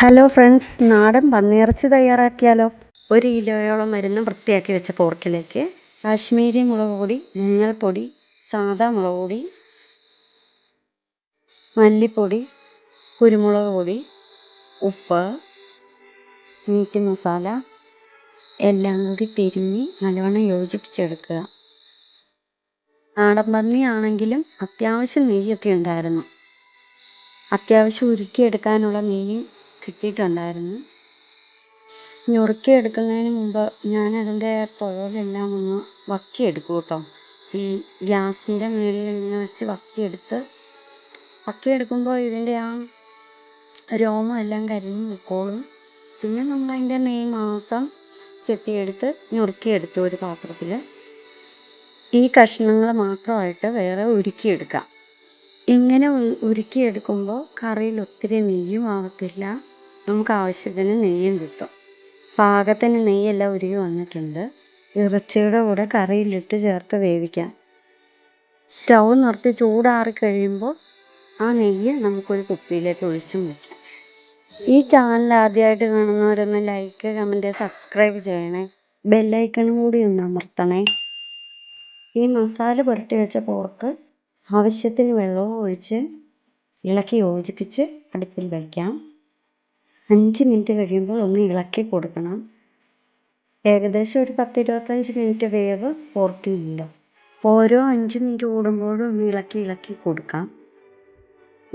Hello friends നാടൻ പന്നിയിറച്ചി തയ്യാറാക്കിയാലോ? ഒരു കിലോയോളം വരുന്ന വൃത്തിയാക്കി വെച്ച പോർക്കിലേക്ക് കാശ്മീരി മുളക് പൊടി മഞ്ഞൾപ്പൊടി സാദാ മുളക് പൊടി മല്ലിപ്പൊടി കുരുമുളക് പൊടി ഉപ്പ് മീറ്റ് മസാല എല്ലാം കൂടി തിരിഞ്ഞ് നല്ലവണ്ണം യോജിപ്പിച്ചെടുക്കുക. നാടൻ പന്നിയാണെങ്കിലും അത്യാവശ്യം നെയ്യൊക്കെ ഉണ്ടായിരുന്നു. അത്യാവശ്യം ഉരുക്കിയെടുക്കാനുള്ള നെയ്യും കിട്ടിയിട്ടുണ്ടായിരുന്നു. ഞുറുക്കിയെടുക്കുന്നതിന് മുമ്പ് ഞാൻ അതിന്റെ തൊഴിലെല്ലാം ഒന്ന് വക്കിയെടുക്കും കേട്ടോ. ഈ ഗ്യാസിന്റെ മുകളിൽ ഇങ്ങനെ വെച്ച് വക്കിയെടുത്ത് വക്കിയെടുക്കുമ്പോൾ ഇതിന്റെ ആ രോമം എല്ലാം കരിഞ്ഞ് നിൽക്കോളും. പിന്നെ നമ്മൾ അതിന്റെ നെയ് മാത്രം ചെത്തിയെടുത്ത് ഞുറുക്കിയെടുത്തു ഒരു പാത്രത്തിൽ. ഈ കഷ്ണങ്ങൾ മാത്രമായിട്ട് വേറെ ഉരുക്കിയെടുക്കാം. ഇങ്ങനെ ഉരുക്കിയെടുക്കുമ്പോൾ കറിയിൽ ഒത്തിരി നെയ്യും ആവത്തില്ല. നമുക്ക് ആവശ്യത്തിന് നെയ്യും കിട്ടും. പാകത്തിന് നെയ്യെല്ലാം ഉരുകി വന്നിട്ടുണ്ട്. ഇറച്ചിയുടെ കൂടെ കറിയിലിട്ട് ചേർത്ത് വേവിക്കാം. സ്റ്റൗ നിർത്തി ചൂടാറി കഴിയുമ്പോൾ ആ നെയ്യ് നമുക്കൊരു കുപ്പിയിലേക്ക് ഒഴിച്ചും വയ്ക്കാം ഈ ചാനൽ ആദ്യമായിട്ട് കാണുന്നവരൊന്ന് ലൈക്ക് കമന്റ് സബ്സ്ക്രൈബ് ചെയ്യണേ. ബെല്ലൈക്കണും കൂടി ഒന്ന് അമർത്തണേ. ഈ മസാല പുരട്ടി വെച്ച പോർക്ക് ആവശ്യത്തിന് വെള്ളവും ഒഴിച്ച് ഇളക്കി യോജിപ്പിച്ച് അടുപ്പിൽ വയ്ക്കാം അഞ്ച് മിനിറ്റ് കഴിയുമ്പോൾ ഒന്ന് ഇളക്കി കൊടുക്കണം. ഏകദേശം ഒരു പത്ത് ഇരുപത്തഞ്ച് മിനിറ്റ് വേവ് പോർക്കിനുണ്ട് ഓരോ അഞ്ച് മിനിറ്റ് കൂടുമ്പോഴും ഒന്ന് ഇളക്കി ഇളക്കി കൊടുക്കാം.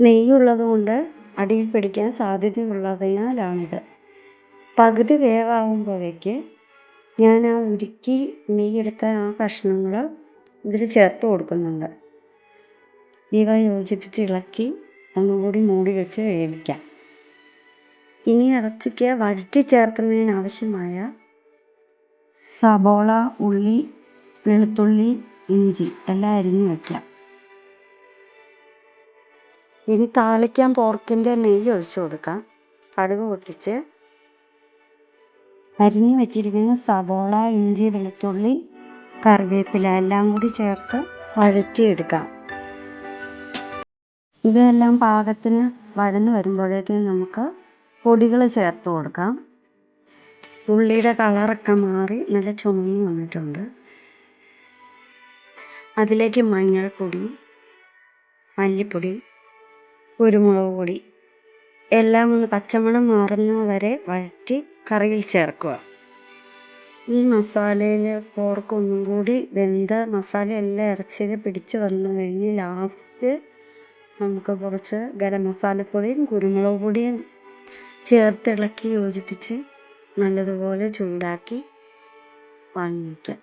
നെയ്യുള്ളത് കൊണ്ട് അടിയിൽ പിടിക്കാൻ സാധ്യതയുള്ളതിനാലാണിത്. പകുതി വേവാകുമ്പോഴേക്ക് ഞാൻ ആ ഉരുക്കി നെയ്യെടുത്ത ആ കഷ്ണങ്ങൾ ഇതിൽ ചേർത്ത് കൊടുക്കുന്നുണ്ട്. ഇവ യോജിപ്പിച്ച് ഇളക്കി ഒന്നുകൂടി മൂടി വെച്ച് വേവിക്കാം. ഇനി ഇറച്ചിക്ക് വഴറ്റി ചേർക്കുന്നതിന് ആവശ്യമായ സബോള ഉള്ളി വെളുത്തുള്ളി ഇഞ്ചി എല്ലാം അരിഞ്ഞു വയ്ക്കാം ഇനി താളിക്കാൻ പോർക്കിന്റെ നെയ്യ് ഒഴിച്ചു കൊടുക്കാം. കടുക് പൊട്ടിച്ച് അരിഞ്ഞു വെച്ചിരിക്കുന്ന സബോള ഇഞ്ചി വെളുത്തുള്ളി കറിവേപ്പില എല്ലാം കൂടി ചേർത്ത് വഴറ്റിയെടുക്കാം. ഇതെല്ലാം പാകത്തിന് വഴന്ന് വരുമ്പോഴേക്കും നമുക്ക് പൊടികൾ ചേർത്ത് കൊടുക്കാം. ഉള്ളിയുടെ കളറൊക്കെ മാറി നല്ല ചുമന്ന് വന്നിട്ടുണ്ട്. അതിലേക്ക് മഞ്ഞൾപ്പൊടി മല്ലിപ്പൊടി കുരുമുളക് പൊടി എല്ലാം ഒന്ന് പച്ചമണം മാറുന്നവരെ വഴറ്റി കറിയിൽ ചേർക്കുക. ഈ മസാലയിൽ പോർക്കൊന്നും കൂടി വെന്ത മസാല എല്ലാം ഇറച്ചിയിൽ പിടിച്ച് വന്നു കഴിഞ്ഞ് ലാസ്റ്റ് നമുക്ക് കുറച്ച് ഗരം മസാലപ്പൊടിയും കുരുമുളക് പൊടിയും ചേർത്തിളക്കി യോജിപ്പിച്ച് നല്ലതുപോലെ ചൂടാക്കി വാങ്ങിക്കുക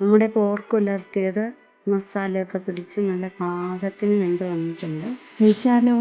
നമ്മുടെ പോർക്ക് ഉലർത്തിയത് മസാലയൊക്കെ പിടിച്ച് നല്ല പാകത്തിന് വെന്ത് വന്നിട്ടുണ്ട്. കഴിച്ചാലോ